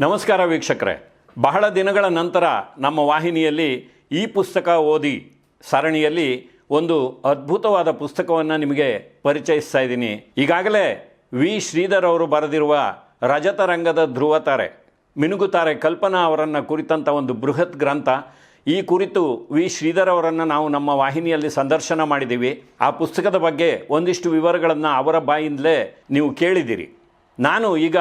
ನಮಸ್ಕಾರ ವೀಕ್ಷಕರೇ. ಬಹಳ ದಿನಗಳ ನಂತರ ನಮ್ಮ ವಾಹಿನಿಯಲ್ಲಿ ಈ ಪುಸ್ತಕ ಓದಿ ಸರಣಿಯಲ್ಲಿ ಒಂದು ಅದ್ಭುತವಾದ ಪುಸ್ತಕವನ್ನು ನಿಮಗೆ ಪರಿಚಯಿಸ್ತಾ ಇದ್ದೀನಿ. ಈಗಾಗಲೇ ವಿ. ಶ್ರೀಧರ್ ಅವರು ಬರೆದಿರುವ ರಜತ ರಂಗದ ಧ್ರುವತಾರೆ. ಮಿನುಗುತಾರೆ ಕಲ್ಪನಾ ಅವರನ್ನು ಕುರಿತಂಥ ಒಂದು ಬೃಹತ್ ಗ್ರಂಥ. ಈ ಕುರಿತು ವಿ. ಶ್ರೀಧರ್ ಅವರನ್ನು ನಾವು ನಮ್ಮ ವಾಹಿನಿಯಲ್ಲಿ ಸಂದರ್ಶನ ಮಾಡಿದ್ದೀವಿ. ಆ ಪುಸ್ತಕದ ಬಗ್ಗೆ ಒಂದಿಷ್ಟು ವಿವರಗಳನ್ನು ಅವರ ಬಾಯಿಂದಲೇ ನೀವು ಕೇಳಿದ್ದೀರಿ. ನಾನು ಈಗ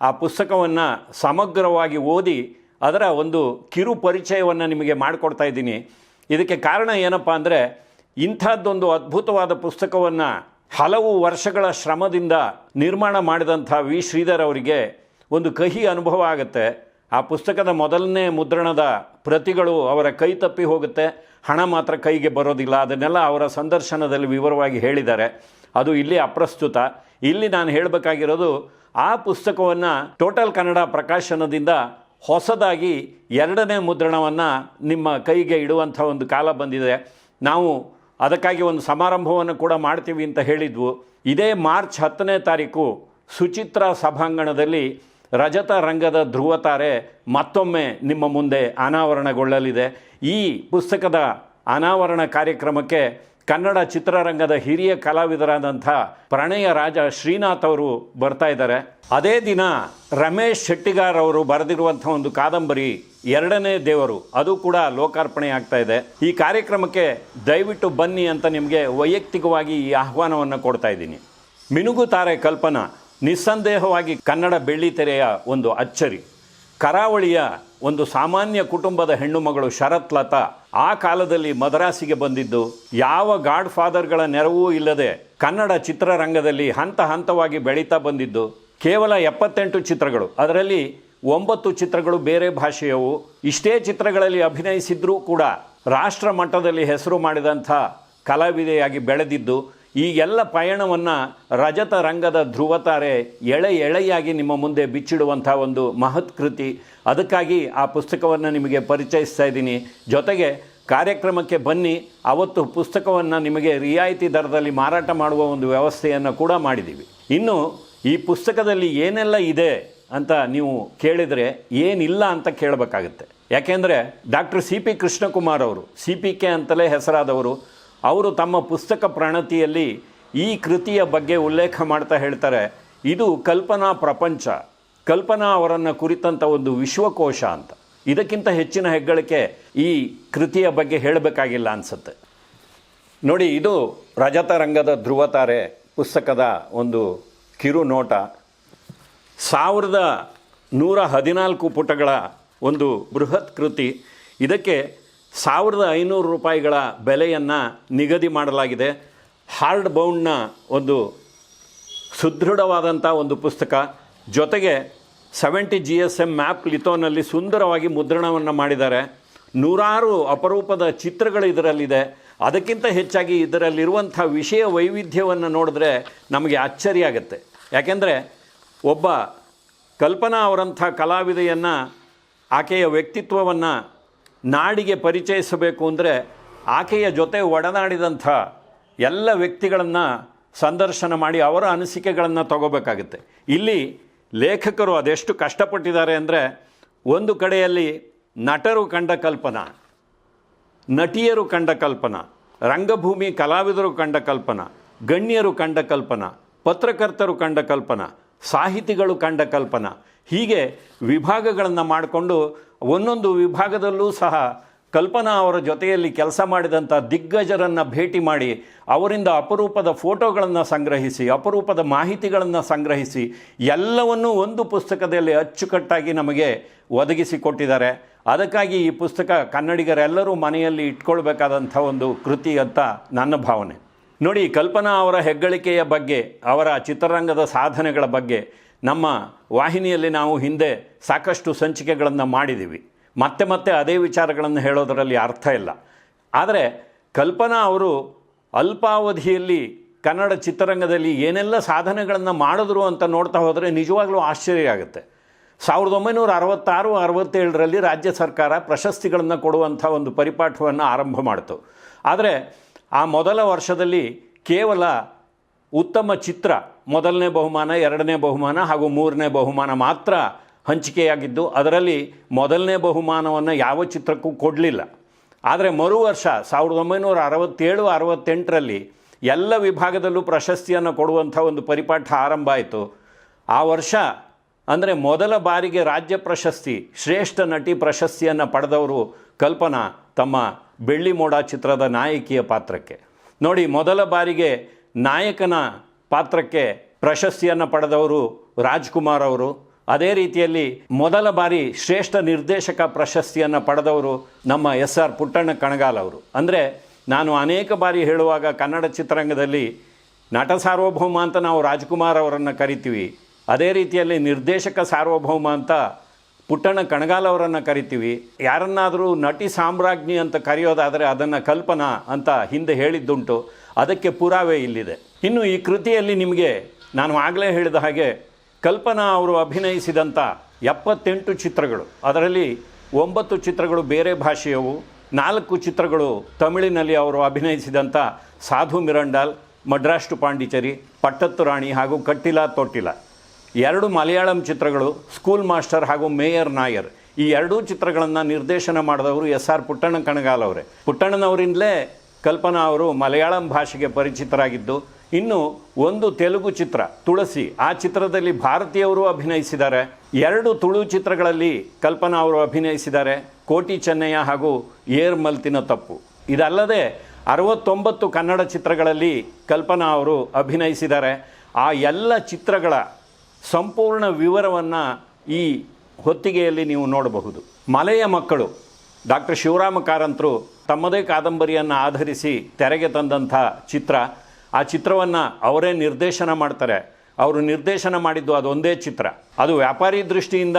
ಆ ಪುಸ್ತಕವನ್ನು ಸಮಗ್ರವಾಗಿ ಓದಿ ಅದರ ಒಂದು ಕಿರು ಪರಿಚಯವನ್ನು ನಿಮಗೆ ಮಾಡಿಕೊಡ್ತಾ ಇದ್ದೀನಿ. ಇದಕ್ಕೆ ಕಾರಣ ಏನಪ್ಪ ಅಂದರೆ ಇಂಥದ್ದೊಂದು ಅದ್ಭುತವಾದ ಪುಸ್ತಕವನ್ನು ಹಲವು ವರ್ಷಗಳ ಶ್ರಮದಿಂದ ನಿರ್ಮಾಣ ಮಾಡಿದಂಥ ವಿ. ಶ್ರೀಧರ್ ಅವರಿಗೆ ಒಂದು ಕಹಿ ಅನುಭವ ಆಗುತ್ತೆ. ಆ ಪುಸ್ತಕದ ಮೊದಲನೇ ಮುದ್ರಣದ ಪ್ರತಿಗಳು ಅವರ ಕೈ ತಪ್ಪಿ ಹೋಗುತ್ತೆ. ಹಣ ಮಾತ್ರ ಕೈಗೆ ಬರೋದಿಲ್ಲ. ಅದನ್ನೆಲ್ಲ ಅವರ ಸಂದರ್ಶನದಲ್ಲಿ ವಿವರವಾಗಿ ಹೇಳಿದ್ದಾರೆ. ಅದು ಇಲ್ಲಿ ಅಪ್ರಸ್ತುತ. ಇಲ್ಲಿ ನಾನು ಹೇಳಬೇಕಾಗಿರೋದು ಆ ಪುಸ್ತಕವನ್ನು ಟೋಟಲ್ ಕನ್ನಡ ಪ್ರಕಾಶನದಿಂದ ಹೊಸದಾಗಿ ಎರಡನೇ ಮುದ್ರಣವನ್ನು ನಿಮ್ಮ ಕೈಗೆ ಇಡುವಂಥ ಒಂದು ಕಾಲ ಬಂದಿದೆ. ನಾವು ಅದಕ್ಕಾಗಿ ಒಂದು ಸಮಾರಂಭವನ್ನು ಕೂಡ ಮಾಡ್ತೀವಿ ಅಂತ ಹೇಳಿದ್ವು. ಇದೇ ಮಾರ್ಚ್ ಹತ್ತನೇ ತಾರೀಕು ಸುಚಿತ್ರ ಸಭಾಂಗಣದಲ್ಲಿ ರಜತ ರಂಗದ ಧ್ರುವತಾರೆ ಮತ್ತೊಮ್ಮೆ ನಿಮ್ಮ ಮುಂದೆ ಅನಾವರಣಗೊಳ್ಳಲಿದೆ. ಈ ಪುಸ್ತಕದ ಅನಾವರಣ ಕಾರ್ಯಕ್ರಮಕ್ಕೆ ಕನ್ನಡ ಚಿತ್ರರಂಗದ ಹಿರಿಯ ಕಲಾವಿದರಾದಂಥ ಪ್ರಣಯ ರಾಜ ಶ್ರೀನಾಥ್ ಅವರು ಬರ್ತಾ ಇದ್ದಾರೆ. ಅದೇ ದಿನ ರಮೇಶ್ ಶೆಟ್ಟಿಗಾರ್ ಅವರು ಬರೆದಿರುವಂಥ ಒಂದು ಕಾದಂಬರಿ ಎರಡನೇ ದೇವರು, ಅದು ಕೂಡ ಲೋಕಾರ್ಪಣೆ ಆಗ್ತಾ ಇದೆ. ಈ ಕಾರ್ಯಕ್ರಮಕ್ಕೆ ದಯವಿಟ್ಟು ಬನ್ನಿ ಅಂತ ನಿಮಗೆ ವೈಯಕ್ತಿಕವಾಗಿ ಈ ಆಹ್ವಾನವನ್ನು ಕೊಡ್ತಾ ಇದ್ದೀನಿ. ಮಿನುಗುತಾರೆ ಕಲ್ಪನಾ, ನಿಸ್ಸಂದೇಹವಾಗಿ ಕನ್ನಡ ಬೆಳ್ಳಿತೆರೆಯ ಒಂದು ಅಚ್ಚರಿ. ಕರಾವಳಿಯ ಒಂದು ಸಾಮಾನ್ಯ ಕುಟುಂಬದ ಹೆಣ್ಣು ಮಗಳು ಶರತ್ ಲತಾ ಆ ಕಾಲದಲ್ಲಿ ಮದ್ರಾಸಿಗೆ ಬಂದಿದ್ದು, ಯಾವ ಗಾಡ್ ಫಾದರ್ಗಳ ನೆರವೂ ಇಲ್ಲದೆ ಕನ್ನಡ ಚಿತ್ರರಂಗದಲ್ಲಿ ಹಂತ ಹಂತವಾಗಿ ಬೆಳೀತಾ ಬಂದಿದ್ದು, ಕೇವಲ ಎಪ್ಪತ್ತೆಂಟು ಚಿತ್ರಗಳು. ಅದರಲ್ಲಿ ಒಂಬತ್ತು ಚಿತ್ರಗಳು ಬೇರೆ ಭಾಷೆಯವು, ಇಷ್ಟೇ ಚಿತ್ರಗಳಲ್ಲಿ ಅಭಿನಯಿಸಿದ್ರೂ ಕೂಡ ರಾಷ್ಟ್ರ ಮಟ್ಟದಲ್ಲಿ ಹೆಸರು ಮಾಡಿದಂಥ ಕಲಾವಿದೆಯಾಗಿ ಬೆಳೆದಿದ್ದು ಈ ಎಲ್ಲ ಪಯಣವನ್ನು ರಜತ ರಂಗದ ಧ್ರುವತಾರೆ ಎಳೆ ಎಳೆಯಾಗಿ ನಿಮ್ಮ ಮುಂದೆ ಬಿಚ್ಚಿಡುವಂಥ ಒಂದು ಮಹತ್ ಕೃತಿ. ಅದಕ್ಕಾಗಿ ಆ ಪುಸ್ತಕವನ್ನು ನಿಮಗೆ ಪರಿಚಯಿಸ್ತಾ ಇದ್ದೀನಿ. ಜೊತೆಗೆ ಕಾರ್ಯಕ್ರಮಕ್ಕೆ ಬನ್ನಿ. ಅವತ್ತು ಪುಸ್ತಕವನ್ನು ನಿಮಗೆ ರಿಯಾಯಿತಿ ದರದಲ್ಲಿ ಮಾರಾಟ ಮಾಡುವ ಒಂದು ವ್ಯವಸ್ಥೆಯನ್ನು ಕೂಡ ಮಾಡಿದ್ದೀವಿ. ಇನ್ನು ಈ ಪುಸ್ತಕದಲ್ಲಿ ಏನೆಲ್ಲ ಇದೆ ಅಂತ ನೀವು ಕೇಳಿದರೆ ಏನಿಲ್ಲ ಅಂತ ಕೇಳಬೇಕಾಗತ್ತೆ. ಯಾಕೆಂದರೆ ಡಾಕ್ಟರ್ ಸಿ ಪಿ ಕೃಷ್ಣಕುಮಾರ್ ಅವರು, ಸಿ ಪಿ ಕೆ ಅಂತಲೇ ಹೆಸರಾದವರು ಅವರು ತಮ್ಮ ಪುಸ್ತಕ ಪ್ರಣತಿಯಲ್ಲಿ ಈ ಕೃತಿಯ ಬಗ್ಗೆ ಉಲ್ಲೇಖ ಮಾಡ್ತಾ ಹೇಳ್ತಾರೆ, ಇದು ಕಲ್ಪನಾ ಪ್ರಪಂಚ. ಕಲ್ಪನಾ ಅವರನ್ನು ಕುರಿತಂಥ ಒಂದು ವಿಶ್ವಕೋಶ ಅಂತ. ಇದಕ್ಕಿಂತ ಹೆಚ್ಚಿನ ಹೆಗ್ಗಳಿಕೆ ಈ ಕೃತಿಯ ಬಗ್ಗೆ ಹೇಳಬೇಕಾಗಿಲ್ಲ ಅನಿಸುತ್ತೆ. ನೋಡಿ, ಇದು ರಜತ ರಂಗದ ಧ್ರುವತಾರೆ ಪುಸ್ತಕದ ಒಂದು ಕಿರು ನೋಟ ಸಾವಿರದ ನೂರ ಹದಿನಾಲ್ಕು ಪುಟಗಳ ಒಂದು ಬೃಹತ್ ಕೃತಿ. ಇದಕ್ಕೆ ಸಾವಿರದ ಐನೂರು ರೂಪಾಯಿಗಳ ಬೆಲೆಯನ್ನು ನಿಗದಿ ಮಾಡಲಾಗಿದೆ. ಹಾರ್ಡ್ ಬೌಂಡ್ನ ಒಂದು ಸುದೃಢವಾದಂಥ ಒಂದು ಪುಸ್ತಕ. ಜೊತೆಗೆ seventy G S M map ಲಿಥೋನಲ್ಲಿ ಸುಂದರವಾಗಿ ಮುದ್ರಣವನ್ನು ಮಾಡಿದ್ದಾರೆ. ನೂರಾರು ಅಪರೂಪದ ಚಿತ್ರಗಳು ಇದರಲ್ಲಿದೆ. ಅದಕ್ಕಿಂತ ಹೆಚ್ಚಾಗಿ ಇದರಲ್ಲಿರುವಂಥ ವಿಷಯ ವೈವಿಧ್ಯವನ್ನು ನೋಡಿದ್ರೆ ನಮಗೆ ಅಚ್ಚರಿ ಆಗುತ್ತೆ. ಯಾಕೆಂದರೆ ಒಬ್ಬ ಕಲ್ಪನಾ ಅವರಂಥ ಕಲಾವಿದೆಯನ್ನು ಆಕೆಯ ವ್ಯಕ್ತಿತ್ವವನ್ನು ನಾಡಿಗೆ ಪರಿಚಯಿಸಬೇಕು ಅಂದರೆ ಆಕೆಯ ಜೊತೆ ಒಡನಾಡಿದಂಥ ಎಲ್ಲ ವ್ಯಕ್ತಿಗಳನ್ನು ಸಂದರ್ಶನ ಮಾಡಿ ಅವರ ಅನಿಸಿಕೆಗಳನ್ನು ತಗೋಬೇಕಾಗುತ್ತೆ. ಇಲ್ಲಿ ಲೇಖಕರು ಅದೆಷ್ಟು ಕಷ್ಟಪಟ್ಟಿದ್ದಾರೆ ಅಂದರೆ ಒಂದು ಕಡೆಯಲ್ಲಿ ನಟರು ಕಂಡ ಕಲ್ಪನಾ, ನಟಿಯರು ಕಂಡ ಕಲ್ಪನಾ, ರಂಗಭೂಮಿ ಕಲಾವಿದರು ಕಂಡ ಕಲ್ಪನಾ, ಗಣ್ಯರು ಕಂಡ ಕಲ್ಪನಾ, ಪತ್ರಕರ್ತರು ಕಂಡ ಕಲ್ಪನಾ, ಸಾಹಿತಿಗಳು ಕಂಡ ಕಲ್ಪನಾ, ಹೀಗೆ ವಿಭಾಗಗಳನ್ನು ಮಾಡಿಕೊಂಡು ಒಂದೊಂದು ವಿಭಾಗದಲ್ಲೂ ಸಹ ಕಲ್ಪನಾ ಅವರ ಜೊತೆಯಲ್ಲಿ ಕೆಲಸ ಮಾಡಿದಂಥ ದಿಗ್ಗಜರನ್ನು ಭೇಟಿ ಮಾಡಿ ಅವರಿಂದ ಅಪರೂಪದ ಫೋಟೋಗಳನ್ನು ಸಂಗ್ರಹಿಸಿ, ಅಪರೂಪದ ಮಾಹಿತಿಗಳನ್ನು ಸಂಗ್ರಹಿಸಿ ಎಲ್ಲವನ್ನೂ ಒಂದು ಪುಸ್ತಕದಲ್ಲಿ ಅಚ್ಚುಕಟ್ಟಾಗಿ ನಮಗೆ ಒದಗಿಸಿಕೊಟ್ಟಿದ್ದಾರೆ ಅದಕ್ಕಾಗಿ ಈ ಪುಸ್ತಕ ಕನ್ನಡಿಗರೆಲ್ಲರೂ ಮನೆಯಲ್ಲಿ ಇಟ್ಕೊಳ್ಬೇಕಾದಂಥ ಒಂದು ಕೃತಿ ಅಂತ ನನ್ನ ಭಾವನೆ. ನೋಡಿ, ಕಲ್ಪನಾ ಅವರ ಹೆಗ್ಗಳಿಕೆಯ ಬಗ್ಗೆ, ಅವರ ಚಿತ್ರರಂಗದ ಸಾಧನೆಗಳ ಬಗ್ಗೆ ನಮ್ಮ ವಾಹಿನಿಯಲ್ಲಿ ನಾವು ಹಿಂದೆ ಸಾಕಷ್ಟು ಸಂಚಿಕೆಗಳನ್ನು ಮಾಡಿದ್ದೀವಿ. ಮತ್ತೆ ಮತ್ತೆ ಅದೇ ವಿಚಾರಗಳನ್ನು ಹೇಳೋದರಲ್ಲಿ ಅರ್ಥ ಇಲ್ಲ. ಆದರೆ ಕಲ್ಪನಾ ಅವರು ಅಲ್ಪಾವಧಿಯಲ್ಲಿ ಕನ್ನಡ ಚಿತ್ರರಂಗದಲ್ಲಿ ಏನೆಲ್ಲ ಸಾಧನೆಗಳನ್ನು ಮಾಡಿದ್ರು ಅಂತ ನೋಡ್ತಾ ಹೋದರೆ ನಿಜವಾಗ್ಲೂ ಆಶ್ಚರ್ಯ ಆಗುತ್ತೆ. ಸಾವಿರದ ಒಂಬೈನೂರ ಅರವತ್ತಾರು, ಅರವತ್ತೇಳರಲ್ಲಿ ರಾಜ್ಯ ಸರ್ಕಾರ ಪ್ರಶಸ್ತಿಗಳನ್ನು ಕೊಡುವಂಥ ಒಂದು ಪರಿಪಾಠವನ್ನು ಆರಂಭ ಮಾಡಿತು. ಆದರೆ ಆ ಮೊದಲ ವರ್ಷದಲ್ಲಿ ಕೇವಲ ಉತ್ತಮ ಚಿತ್ರ ಮೊದಲನೇ ಬಹುಮಾನ, ಎರಡನೇ ಬಹುಮಾನ ಹಾಗೂ ಮೂರನೇ ಬಹುಮಾನ ಮಾತ್ರ ಹಂಚಿಕೆಯಾಗಿದ್ದು, ಅದರಲ್ಲಿ ಮೊದಲನೇ ಬಹುಮಾನವನ್ನು ಯಾವ ಚಿತ್ರಕ್ಕೂ ಕೊಡಲಿಲ್ಲ. ಆದರೆ ಮರು ವರ್ಷ ಸಾವಿರದ ಒಂಬೈನೂರ ಅರವತ್ತೇಳು, ಅರವತ್ತೆಂಟರಲ್ಲಿ ಎಲ್ಲ ವಿಭಾಗದಲ್ಲೂ ಪ್ರಶಸ್ತಿಯನ್ನು ಕೊಡುವಂಥ ಒಂದು ಪರಿಪಾಠ ಆರಂಭ ಆಯಿತು. ಆ ವರ್ಷ ಅಂದರೆ ಮೊದಲ ಬಾರಿಗೆ ರಾಜ್ಯ ಪ್ರಶಸ್ತಿ, ಶ್ರೇಷ್ಠ ನಟಿ ಪ್ರಶಸ್ತಿಯನ್ನು ಪಡೆದವರು ಕಲ್ಪನಾ, ತಮ್ಮ ಬೆಳ್ಳಿ ಮೋಡ ಚಿತ್ರದ ನಾಯಕಿಯ ಪಾತ್ರಕ್ಕೆ. ನೋಡಿ, ಮೊದಲ ಬಾರಿಗೆ ನಾಯಕನ ಪಾತ್ರಕ್ಕೆ ಪ್ರಶಸ್ತಿಯನ್ನು ಪಡೆದವರು ರಾಜ್ಕುಮಾರ್ ಅವರು. ಅದೇ ರೀತಿಯಲ್ಲಿ ಮೊದಲ ಬಾರಿ ಶ್ರೇಷ್ಠ ನಿರ್ದೇಶಕ ಪ್ರಶಸ್ತಿಯನ್ನು ಪಡೆದವರು ನಮ್ಮ ಎಸ್ ಆರ್ ಪುಟ್ಟಣ್ಣ ಕಣಗಾಲ್ ಅವರು. ಅಂದರೆ ನಾನು ಅನೇಕ ಬಾರಿ ಹೇಳುವಾಗ ಕನ್ನಡ ಚಿತ್ರರಂಗದಲ್ಲಿ ನಟ ಸಾರ್ವಭೌಮ ಅಂತ ನಾವು ರಾಜ್ಕುಮಾರ್ ಅವರನ್ನು ಕರಿತೀವಿ. ಅದೇ ರೀತಿಯಲ್ಲಿ ನಿರ್ದೇಶಕ ಸಾರ್ವಭೌಮ ಅಂತ ಪುಟ್ಟಣ್ಣ ಕಣಗಾಲ್ ಅವರನ್ನು ಕರಿತೀವಿ. ಯಾರನ್ನಾದರೂ ನಟಿ ಸಾಮ್ರಾಜ್ಞಿ ಅಂತ ಕರೆಯೋದಾದರೆ ಅದನ್ನು ಕಲ್ಪನಾ ಅಂತ ಹಿಂದೆ ಹೇಳಿದ್ದುಂಟು. ಅದಕ್ಕೆ ಪುರಾವೆ ಇಲ್ಲಿದೆ. ಇನ್ನು ಈ ಕೃತಿಯಲ್ಲಿ ನಿಮಗೆ ನಾನು ಆಗಲೇ ಹೇಳಿದ ಹಾಗೆ ಕಲ್ಪನಾ ಅವರು ಅಭಿನಯಿಸಿದಂಥ ಎಪ್ಪತ್ತೆಂಟು ಚಿತ್ರಗಳು. ಅದರಲ್ಲಿ ಒಂಬತ್ತು ಚಿತ್ರಗಳು ಬೇರೆ ಭಾಷೆಯವು, ನಾಲ್ಕು ಚಿತ್ರಗಳು ತಮಿಳಿನಲ್ಲಿ ಅವರು ಅಭಿನಯಿಸಿದಂಥ ಸಾಧು ಮಿರಂಡಾಲ್ ಮಡ್ರಾಷ್ಟು ಪಾಂಡಿಚೇರಿ, ಪಟ್ಟತ್ತು ರಾಣಿ ಹಾಗೂ ಕಟ್ಟಿಲ ತೊಟ್ಟಿಲ. ಎರಡು ಮಲಯಾಳಂ ಚಿತ್ರಗಳು, ಸ್ಕೂಲ್ ಮಾಸ್ಟರ್ ಹಾಗೂ ಮೇಯರ್ ನಾಯರ್. ಈ ಎರಡೂ ಚಿತ್ರಗಳನ್ನು ನಿರ್ದೇಶನ ಮಾಡಿದವರು ಎಸ್ ಆರ್ ಪುಟ್ಟಣ್ಣ ಕಣಗಾಲ್ ಅವರೇ. ಪುಟ್ಟಣ್ಣನವರಿಂದಲೇ ಕಲ್ಪನಾ ಅವರು ಮಲಯಾಳಂ ಭಾಷೆಗೆ ಪರಿಚಿತರಾಗಿದ್ದು ಇನ್ನು ಒಂದು ತೆಲುಗು ಚಿತ್ರ, ತುಳಸಿ. ಆ ಚಿತ್ರದಲ್ಲಿ ಭಾರತೀಯವರು ಅಭಿನಯಿಸಿದ್ದಾರೆ. ಎರಡು ತುಳು ಚಿತ್ರಗಳಲ್ಲಿ ಕಲ್ಪನಾ ಅವರು ಅಭಿನಯಿಸಿದ್ದಾರೆ. ಕೋಟಿ ಚೆನ್ನಯ್ಯ ಹಾಗೂ ಏರ್ ಮಲ್ತಿನ ತಪ್ಪು. ಇದಲ್ಲದೆ ಅರವತ್ತೊಂಬತ್ತು ಕನ್ನಡ ಚಿತ್ರಗಳಲ್ಲಿ ಕಲ್ಪನಾ ಅವರು ಅಭಿನಯಿಸಿದ್ದಾರೆ. ಆ ಎಲ್ಲ ಚಿತ್ರಗಳ ಸಂಪೂರ್ಣ ವಿವರವನ್ನು ಈ ಹೊತ್ತಿಗೆಯಲ್ಲಿ ನೀವು ನೋಡಬಹುದು. ಮಲೆಯ ಮಕ್ಕಳು ಡಾಕ್ಟರ್ ಶಿವರಾಮ ಕಾರಂತರು ತಮ್ಮದೇ ಕಾದಂಬರಿಯನ್ನು ಆಧರಿಸಿ ತೆರೆಗೆ ತಂದಂಥ ಚಿತ್ರ. ಆ ಚಿತ್ರವನ್ನು ಅವರೇ ನಿರ್ದೇಶನ ಮಾಡ್ತಾರೆ. ಅವರು ನಿರ್ದೇಶನ ಮಾಡಿದ್ದು ಅದೊಂದೇ ಚಿತ್ರ. ಅದು ವ್ಯಾಪಾರಿ ದೃಷ್ಟಿಯಿಂದ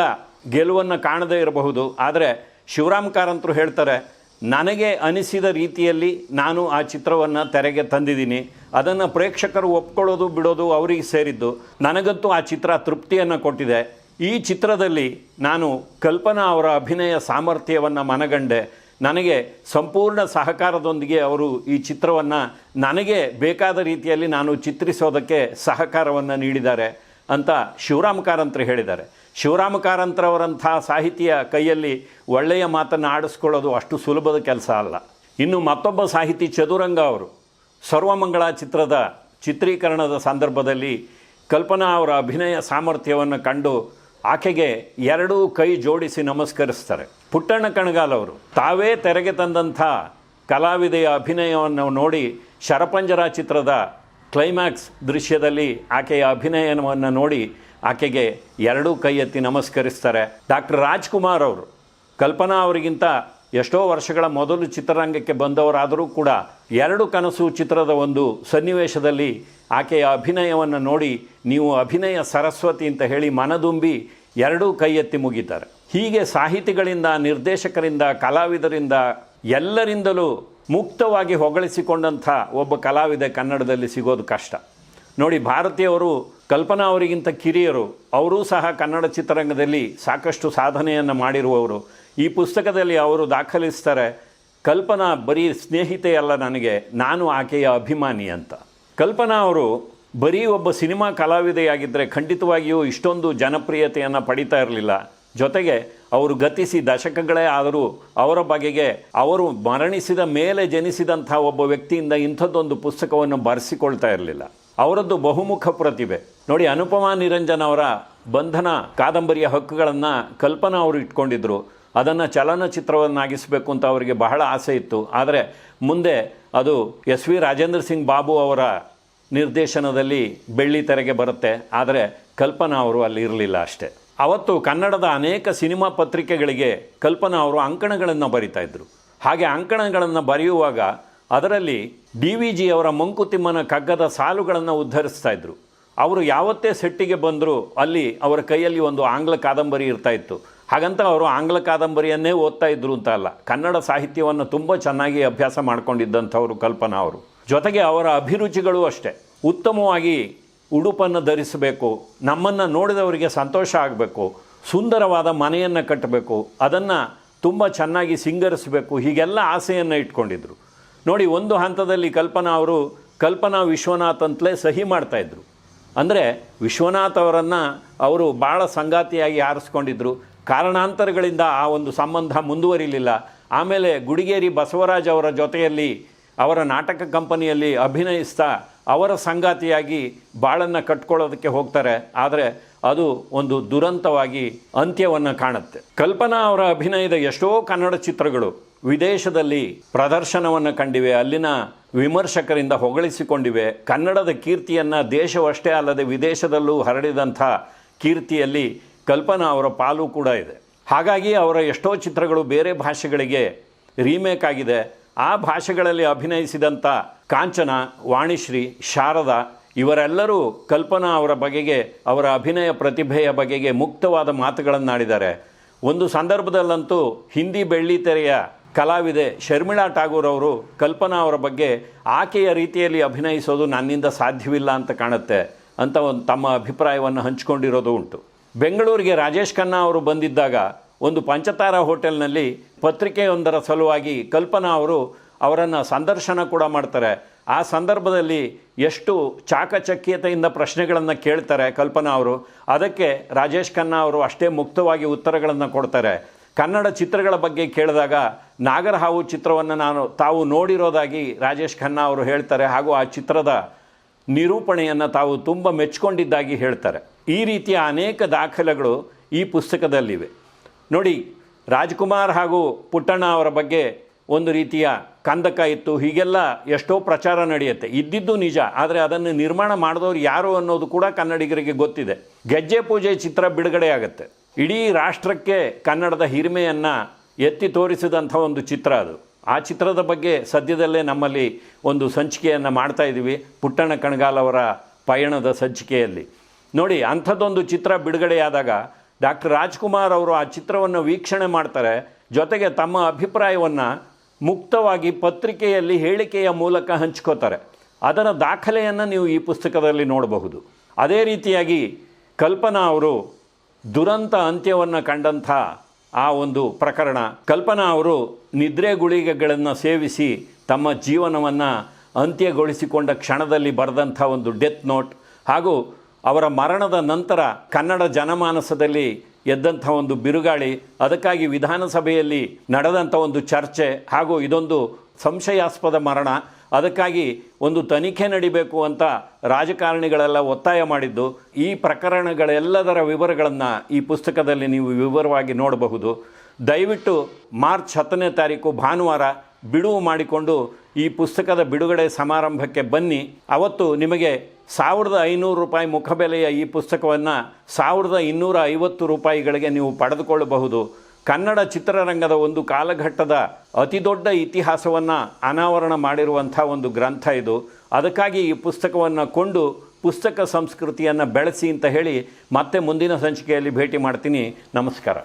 ಗೆಲುವನ್ನು ಕಾಣದೇ ಇರಬಹುದು. ಆದರೆ ಶಿವರಾಮ್ ಕಾರಂತರು ಹೇಳ್ತಾರೆ, ನನಗೆ ಅನಿಸಿದ ರೀತಿಯಲ್ಲಿ ನಾನು ಆ ಚಿತ್ರವನ್ನು ತೆರೆಗೆ ತಂದಿದ್ದೀನಿ. ಅದನ್ನು ಪ್ರೇಕ್ಷಕರು ಒಪ್ಕೊಳ್ಳೋದು, ಬಿಡೋದು ಅವರಿಗೆ ಸೇರಿದ್ದು. ನನಗಂತೂ ಆ ಚಿತ್ರ ತೃಪ್ತಿಯನ್ನು ಕೊಟ್ಟಿದೆ. ಈ ಚಿತ್ರದಲ್ಲಿ ನಾನು ಕಲ್ಪನಾ ಅವರ ಅಭಿನಯ ಸಾಮರ್ಥ್ಯವನ್ನು ಮನಗಂಡೆ. ನನಗೆ ಸಂಪೂರ್ಣ ಸಹಕಾರದೊಂದಿಗೆ ಅವರು ಈ ಚಿತ್ರವನ್ನು ನನಗೆ ಬೇಕಾದ ರೀತಿಯಲ್ಲಿ ನಾನು ಚಿತ್ರಿಸೋದಕ್ಕೆ ಸಹಕಾರವನ್ನು ನೀಡಿದ್ದಾರೆ ಅಂತ ಶಿವರಾಮ ಕಾರಂತರು ಹೇಳಿದ್ದಾರೆ. ಶಿವರಾಮ ಕಾರಂತರವರಂಥ ಸಾಹಿತಿಯ ಕೈಯಲ್ಲಿ ಒಳ್ಳೆಯ ಮಾತನ್ನು ಆಡಿಸ್ಕೊಳ್ಳೋದು ಅಷ್ಟು ಸುಲಭದ ಕೆಲಸ ಅಲ್ಲ. ಇನ್ನು ಮತ್ತೊಬ್ಬ ಸಾಹಿತಿ ಚದುರಂಗ ಅವರು, ಸರ್ವಮಂಗಳ ಚಿತ್ರದ ಚಿತ್ರೀಕರಣದ ಸಂದರ್ಭದಲ್ಲಿ ಕಲ್ಪನಾ ಅವರ ಅಭಿನಯ ಸಾಮರ್ಥ್ಯವನ್ನು ಕಂಡು ಆಕೆಗೆ ಎರಡೂ ಕೈ ಜೋಡಿಸಿ ನಮಸ್ಕರಿಸ್ತಾರೆ. ಪುಟ್ಟಣ್ಣ ಕಣಗಾಲ್ ಅವರು, ತಾವೇ ತೆರೆಗೆ ತಂದಂಥ ಕಲಾವಿದೆಯ ಅಭಿನಯವನ್ನು ನೋಡಿ ಶರಪಂಜರ ಚಿತ್ರದ ಕ್ಲೈಮ್ಯಾಕ್ಸ್ ದೃಶ್ಯದಲ್ಲಿ ಆಕೆಯ ಅಭಿನಯವನ್ನು ನೋಡಿ ಆಕೆಗೆ ಎರಡೂ ಕೈ ಎತ್ತಿ ನಮಸ್ಕರಿಸ್ತಾರೆ. ಡಾಕ್ಟರ್ ರಾಜ್ಕುಮಾರ್ ಅವರು, ಕಲ್ಪನಾ ಅವರಿಗಿಂತ ಎಷ್ಟೋ ವರ್ಷಗಳ ಮೊದಲು ಚಿತ್ರರಂಗಕ್ಕೆ ಬಂದವರಾದರೂ ಕೂಡ ಎರಡು ಕನಸು ಚಿತ್ರದ ಒಂದು ಸನ್ನಿವೇಶದಲ್ಲಿ ಆಕೆಯ ಅಭಿನಯವನ್ನು ನೋಡಿ ನೀವು ಅಭಿನಯ ಸರಸ್ವತಿ ಅಂತ ಹೇಳಿ ಮನದುಂಬಿ ಎರಡೂ ಕೈ ಎತ್ತಿ ಮುಗಿತಾರೆ ಹೀಗೆ ಸಾಹಿತಿಗಳಿಂದ, ನಿರ್ದೇಶಕರಿಂದ, ಕಲಾವಿದರಿಂದ ಎಲ್ಲರಿಂದಲೂ ಮುಕ್ತವಾಗಿ ಹೊಗಳಿಸಿಕೊಂಡಂಥ ಒಬ್ಬ ಕಲಾವಿದ ಕನ್ನಡದಲ್ಲಿ ಸಿಗೋದು ಕಷ್ಟ. ನೋಡಿ, ಭಾರತೀಯವರು ಕಲ್ಪನಾ ಅವರಿಗಿಂತ ಕಿರಿಯರು. ಅವರೂ ಸಹ ಕನ್ನಡ ಚಿತ್ರರಂಗದಲ್ಲಿ ಸಾಕಷ್ಟು ಸಾಧನೆಯನ್ನು ಮಾಡಿರುವವರು. ಈ ಪುಸ್ತಕದಲ್ಲಿ ಅವರು ದಾಖಲಿಸ್ತಾರೆ, ಕಲ್ಪನಾ ಬರೀ ಸ್ನೇಹಿತೆಯಲ್ಲ ನನಗೆ, ನಾನು ಆಕೆಯ ಅಭಿಮಾನಿ ಅಂತ. ಕಲ್ಪನಾ ಅವರು ಬರೀ ಒಬ್ಬ ಸಿನಿಮಾ ಕಲಾವಿದೆಯಾಗಿದ್ದರೆ ಖಂಡಿತವಾಗಿಯೂ ಇಷ್ಟೊಂದು ಜನಪ್ರಿಯತೆಯನ್ನು ಪಡಿತಾ ಇರಲಿಲ್ಲ. ಜೊತೆಗೆ ಅವರು ಗತಿಸಿ ದಶಕಗಳೇ ಆದರೂ ಅವರ ಬಗೆಗೆ ಅವರು ಮರಣಿಸಿದ ಮೇಲೆ ಜನಿಸಿದಂಥ ಒಬ್ಬ ವ್ಯಕ್ತಿಯಿಂದ ಇಂಥದ್ದೊಂದು ಪುಸ್ತಕವನ್ನು ಬರೆಸಿಕೊಳ್ತಾ ಇರಲಿಲ್ಲ. ಅವರದ್ದು ಬಹುಮುಖ ಪ್ರತಿಭೆ. ನೋಡಿ, ಅನುಪಮಾ ನಿರಂಜನ್ ಅವರ ಬಂಧನ, ಕಾದಂಬರಿಯ ಹಕ್ಕುಗಳನ್ನು ಕಲ್ಪನಾ ಅವರು ಇಟ್ಕೊಂಡಿದ್ದರು ಅದನ್ನು ಚಲನಚಿತ್ರವನ್ನಾಗಿಸಬೇಕು ಅಂತ ಅವರಿಗೆ ಬಹಳ ಆಸೆ ಇತ್ತು. ಆದರೆ ಮುಂದೆ ಅದು ಎಸ್ ವಿ ರಾಜೇಂದ್ರ ಸಿಂಗ್ ಬಾಬು ಅವರ ನಿರ್ದೇಶನದಲ್ಲಿ ಬೆಳ್ಳಿ ತೆರೆಗೆ ಬರುತ್ತೆ. ಆದರೆ ಕಲ್ಪನಾ ಅವರು ಅಲ್ಲಿ ಇರಲಿಲ್ಲ ಅಷ್ಟೇ. ಅವತ್ತು ಕನ್ನಡದ ಅನೇಕ ಸಿನಿಮಾ ಪತ್ರಿಕೆಗಳಿಗೆ ಕಲ್ಪನಾ ಅವರು ಅಂಕಣಗಳನ್ನು ಬರಿತಾ ಇದ್ದರು ಹಾಗೆ ಅಂಕಣಗಳನ್ನು ಬರೆಯುವಾಗ ಅದರಲ್ಲಿ ಡಿ ವಿ ಜಿ ಅವರ ಮಂಕುತಿಮ್ಮನ ಕಗ್ಗದ ಸಾಲುಗಳನ್ನು ಉದ್ಧರಿಸ್ತಾ ಇದ್ದರು ಅವರು ಯಾವತ್ತೇ ಸೆಟ್ಟಿಗೆ ಬಂದರೂ ಅಲ್ಲಿ ಅವರ ಕೈಯಲ್ಲಿ ಒಂದು ಆಂಗ್ಲ ಕಾದಂಬರಿ ಇರ್ತಾ ಇತ್ತು. ಹಾಗಂತ ಅವರು ಆಂಗ್ಲ ಕಾದಂಬರಿಯನ್ನೇ ಓದ್ತಾ ಇದ್ರು ಅಂತ ಅಲ್ಲ. ಕನ್ನಡ ಸಾಹಿತ್ಯವನ್ನು ತುಂಬ ಚೆನ್ನಾಗಿ ಅಭ್ಯಾಸ ಮಾಡಿಕೊಂಡಿದ್ದಂಥವರು ಕಲ್ಪನಾ ಅವರು. ಜೊತೆಗೆ ಅವರ ಅಭಿರುಚಿಗಳು ಅಷ್ಟೇ. ಉತ್ತಮವಾಗಿ ಉಡುಪನ್ನು ಧರಿಸಬೇಕು, ನಮ್ಮನ್ನು ನೋಡಿದವರಿಗೆ ಸಂತೋಷ ಆಗಬೇಕು, ಸುಂದರವಾದ ಮನೆಯನ್ನು ಕಟ್ಟಬೇಕು, ಅದನ್ನು ತುಂಬ ಚೆನ್ನಾಗಿ ಸಿಂಗರಿಸಬೇಕು, ಹೀಗೆಲ್ಲ ಆಸೆಯನ್ನು ಇಟ್ಕೊಂಡಿದ್ರು. ನೋಡಿ, ಒಂದು ಹಂತದಲ್ಲಿ ಕಲ್ಪನಾ ಅವರು ಕಲ್ಪನಾ ವಿಶ್ವನಾಥ್ ಅಂತಲೇ ಸಹಿ ಮಾಡ್ತಾಯಿದ್ರು ಅಂದರೆ ವಿಶ್ವನಾಥ್ ಅವರನ್ನು ಅವರು ಭಾಳ ಸಂಗಾತಿಯಾಗಿ ಆರಿಸ್ಕೊಂಡಿದ್ರು. ಕಾರಣಾಂತರಗಳಿಂದ ಆ ಒಂದು ಸಂಬಂಧ ಮುಂದುವರಿಲಿಲ್ಲ. ಆಮೇಲೆ ಗುಡಿಗೇರಿ ಬಸವರಾಜ್ ಅವರ ಜೊತೆಯಲ್ಲಿ ಅವರ ನಾಟಕ ಕಂಪನಿಯಲ್ಲಿ ಅಭಿನಯಿಸ್ತಾ ಅವರ ಸಂಗಾತಿಯಾಗಿ ಬಾಳನ್ನು ಕಟ್ಕೊಳ್ಳೋದಕ್ಕೆ ಹೋಗ್ತಾರೆ. ಆದರೆ ಅದು ಒಂದು ದುರಂತವಾಗಿ ಅಂತ್ಯವನ್ನು ಕಾಣುತ್ತೆ. ಕಲ್ಪನಾ ಅವರ ಅಭಿನಯದ ಎಷ್ಟೋ ಕನ್ನಡ ಚಿತ್ರಗಳು ವಿದೇಶದಲ್ಲಿ ಪ್ರದರ್ಶನವನ್ನು ಕಂಡಿವೆ, ಅಲ್ಲಿನ ವಿಮರ್ಶಕರಿಂದ ಹೊಗಳಿಸಿಕೊಂಡಿವೆ. ಕನ್ನಡದ ಕೀರ್ತಿಯನ್ನು ದೇಶವಷ್ಟೇ ಅಲ್ಲದೆ ವಿದೇಶದಲ್ಲೂ ಹರಡಿದಂಥ ಕೀರ್ತಿಯಲ್ಲಿ ಕಲ್ಪನಾ ಅವರ ಪಾಲು ಕೂಡ ಇದೆ. ಹಾಗಾಗಿ ಅವರ ಎಷ್ಟೋ ಚಿತ್ರಗಳು ಬೇರೆ ಭಾಷೆಗಳಿಗೆ ರೀಮೇಕ್ ಆಗಿದೆ. ಆ ಭಾಷೆಗಳಲ್ಲಿ ಅಭಿನಯಿಸಿದಂಥ ಕಾಂಚನ, ವಾಣಿಶ್ರೀ, ಶಾರದಾ ಇವರೆಲ್ಲರೂ ಕಲ್ಪನಾ ಅವರ ಬಗೆಗೆ, ಅವರ ಅಭಿನಯ ಪ್ರತಿಭೆಯ ಬಗೆಗೆ ಮುಕ್ತವಾದ ಮಾತುಗಳನ್ನಾಡಿದ್ದಾರೆ. ಒಂದು ಸಂದರ್ಭದಲ್ಲಂತೂ ಹಿಂದಿ ಬೆಳ್ಳಿತೆರೆಯ ಕಲಾವಿದೆ ಶರ್ಮಿಳಾ ಠಾಗೂರ್ ಅವರು ಕಲ್ಪನಾ ಅವರ ಬಗ್ಗೆ ಆಕೆಯ ರೀತಿಯಲ್ಲಿ ಅಭಿನಯಿಸೋದು ನನ್ನಿಂದ ಸಾಧ್ಯವಿಲ್ಲ ಅಂತ ಕಾಣುತ್ತೆ ಅಂತ ಒಂದು ತಮ್ಮ ಅಭಿಪ್ರಾಯವನ್ನು ಹಂಚಿಕೊಂಡಿರೋದು ಉಂಟು. ಬೆಂಗಳೂರಿಗೆ ರಾಜೇಶ್ ಖನ್ನಾ ಅವರು ಬಂದಿದ್ದಾಗ ಒಂದು ಪಂಚತಾರ ಹೋಟೆಲ್ನಲ್ಲಿ ಪತ್ರಿಕೆಯೊಂದರ ಸಲುವಾಗಿ ಕಲ್ಪನಾ ಅವರು ಅವರನ್ನು ಸಂದರ್ಶನ ಕೂಡ ಮಾಡ್ತಾರೆ. ಆ ಸಂದರ್ಭದಲ್ಲಿ ಎಷ್ಟು ಚಾಕಚಕ್ಯತೆಯಿಂದ ಪ್ರಶ್ನೆಗಳನ್ನು ಕೇಳ್ತಾರೆ ಕಲ್ಪನಾ ಅವರು. ಅದಕ್ಕೆ ರಾಜೇಶ್ ಖನ್ನಾ ಅವರು ಅಷ್ಟೇ ಮುಕ್ತವಾಗಿ ಉತ್ತರಗಳನ್ನು ಕೊಡ್ತಾರೆ. ಕನ್ನಡ ಚಿತ್ರಗಳ ಬಗ್ಗೆ ಕೇಳಿದಾಗ ನಾಗರಹಾವು ಚಿತ್ರವನ್ನು ನಾನು ತಾವು ನೋಡಿರೋದಾಗಿ ರಾಜೇಶ್ ಖನ್ನಾ ಅವರು ಹೇಳ್ತಾರೆ ಹಾಗೂ ಆ ಚಿತ್ರದ ನಿರೂಪಣೆಯನ್ನು ತಾವು ತುಂಬ ಮೆಚ್ಕೊಂಡಿದ್ದಾಗಿ ಹೇಳ್ತಾರೆ. ಈ ರೀತಿಯ ಅನೇಕ ದಾಖಲೆಗಳು ಈ ಪುಸ್ತಕದಲ್ಲಿವೆ. ನೋಡಿ, ರಾಜ್ಕುಮಾರ್ ಹಾಗೂ ಪುಟ್ಟಣ್ಣ ಅವರ ಬಗ್ಗೆ ಒಂದು ರೀತಿಯ ಕಂದಕ ಇತ್ತು. ಹೀಗೆಲ್ಲ ಎಷ್ಟೋ ಪ್ರಚಾರ ನಡೆಯುತ್ತೆ. ಇದ್ದಿದ್ದು ನಿಜ, ಆದರೆ ಅದನ್ನು ನಿರ್ಮಾಣ ಮಾಡಿದವರು ಯಾರು ಅನ್ನೋದು ಕೂಡ ಕನ್ನಡಿಗರಿಗೆ ಗೊತ್ತಿದೆ. ಗೆಜ್ಜೆ ಪೂಜೆ ಚಿತ್ರ ಬಿಡುಗಡೆ ಆಗುತ್ತೆ. ಇಡೀ ರಾಷ್ಟ್ರಕ್ಕೆ ಕನ್ನಡದ ಹಿರಿಮೆಯನ್ನು ಎತ್ತಿ ತೋರಿಸಿದಂಥ ಒಂದು ಚಿತ್ರ ಅದು. ಆ ಚಿತ್ರದ ಬಗ್ಗೆ ಸದ್ಯದಲ್ಲೇ ನಮ್ಮಲ್ಲಿ ಒಂದು ಸಂಚಿಕೆಯನ್ನು ಮಾಡ್ತಾ ಇದ್ದೀವಿ, ಪುಟ್ಟಣ್ಣ ಕಣಗಾಲ್ ಅವರ ಪಯಣದ ಸಂಚಿಕೆಯಲ್ಲಿ. ನೋಡಿ, ಅಂಥದ್ದೊಂದು ಚಿತ್ರ ಬಿಡುಗಡೆಯಾದಾಗ ಡಾಕ್ಟರ್ ರಾಜ್ಕುಮಾರ್ ಅವರು ಆ ಚಿತ್ರವನ್ನು ವೀಕ್ಷಣೆ ಮಾಡ್ತಾರೆ. ಜೊತೆಗೆ ತಮ್ಮ ಅಭಿಪ್ರಾಯವನ್ನು ಮುಕ್ತವಾಗಿ ಪತ್ರಿಕೆಯಲ್ಲಿ ಹೇಳಿಕೆಯ ಮೂಲಕ ಹಂಚ್ಕೋತಾರೆ. ಅದರ ದಾಖಲೆಯನ್ನು ನೀವು ಈ ಪುಸ್ತಕದಲ್ಲಿ ನೋಡಬಹುದು. ಅದೇ ರೀತಿಯಾಗಿ ಕಲ್ಪನಾ ಅವರು ದುರಂತ ಅಂತ್ಯವನ್ನು ಕಂಡಂಥ ಆ ಒಂದು ಪ್ರಕರಣ, ಕಲ್ಪನಾ ಅವರು ನಿದ್ರೆ ಗುಳಿಗೆಗಳನ್ನು ಸೇವಿಸಿ ತಮ್ಮ ಜೀವನವನ್ನು ಅಂತ್ಯಗೊಳಿಸಿಕೊಂಡ ಕ್ಷಣದಲ್ಲಿ ಬರೆದಂಥ ಒಂದು ಡೆತ್ ನೋಟ್ ಹಾಗೂ ಅವರ ಮರಣದ ನಂತರ ಕನ್ನಡ ಜನಮಾನಸದಲ್ಲಿ ಎದ್ದಂಥ ಒಂದು ಬಿರುಗಾಳಿ, ಅದಕ್ಕಾಗಿ ವಿಧಾನಸಭೆಯಲ್ಲಿ ನಡೆದಂಥ ಒಂದು ಚರ್ಚೆ ಹಾಗೂ ಇದೊಂದು ಸಂಶಯಾಸ್ಪದ ಮರಣ, ಅದಕ್ಕಾಗಿ ಒಂದು ತನಿಖೆ ನಡಿಬೇಕು ಅಂತ ರಾಜಕಾರಣಿಗಳೆಲ್ಲ ಒತ್ತಾಯ ಮಾಡಿದ್ದು. ಈ ಪ್ರಕರಣಗಳೆಲ್ಲದರ ವಿವರಗಳನ್ನು ಈ ಪುಸ್ತಕದಲ್ಲಿ ನೀವು ವಿವರವಾಗಿ ನೋಡಬಹುದು. ದಯವಿಟ್ಟು ಮಾರ್ಚ್ ಹತ್ತನೇ ತಾರೀಕು ಭಾನುವಾರ ಬಿಡುವು ಮಾಡಿಕೊಂಡು ಈ ಪುಸ್ತಕದ ಬಿಡುಗಡೆ ಸಮಾರಂಭಕ್ಕೆ ಬನ್ನಿ. ಅವತ್ತು ನಿಮಗೆ ಸಾವಿರದ ಐನೂರು ರೂಪಾಯಿ ಮುಖಬೆಲೆಯ ಈ ಪುಸ್ತಕವನ್ನು ಸಾವಿರದ ಇನ್ನೂರ ಐವತ್ತು ರೂಪಾಯಿಗಳಿಗೆ ನೀವು ಪಡೆದುಕೊಳ್ಳಬಹುದು. ಕನ್ನಡ ಚಿತ್ರರಂಗದ ಒಂದು ಕಾಲಘಟ್ಟದ ಅತಿದೊಡ್ಡ ಇತಿಹಾಸವನ್ನು ಅನಾವರಣ ಮಾಡಿರುವಂಥ ಒಂದು ಗ್ರಂಥ ಇದು. ಅದಕ್ಕಾಗಿ ಈ ಪುಸ್ತಕವನ್ನು ಕೊಂಡು ಪುಸ್ತಕ ಸಂಸ್ಕೃತಿಯನ್ನು ಬೆಳೆಸಿ ಅಂತ ಹೇಳಿ ಮತ್ತೆ ಮುಂದಿನ ಸಂಚಿಕೆಯಲ್ಲಿ ಭೇಟಿ ಮಾಡ್ತೀನಿ. ನಮಸ್ಕಾರ.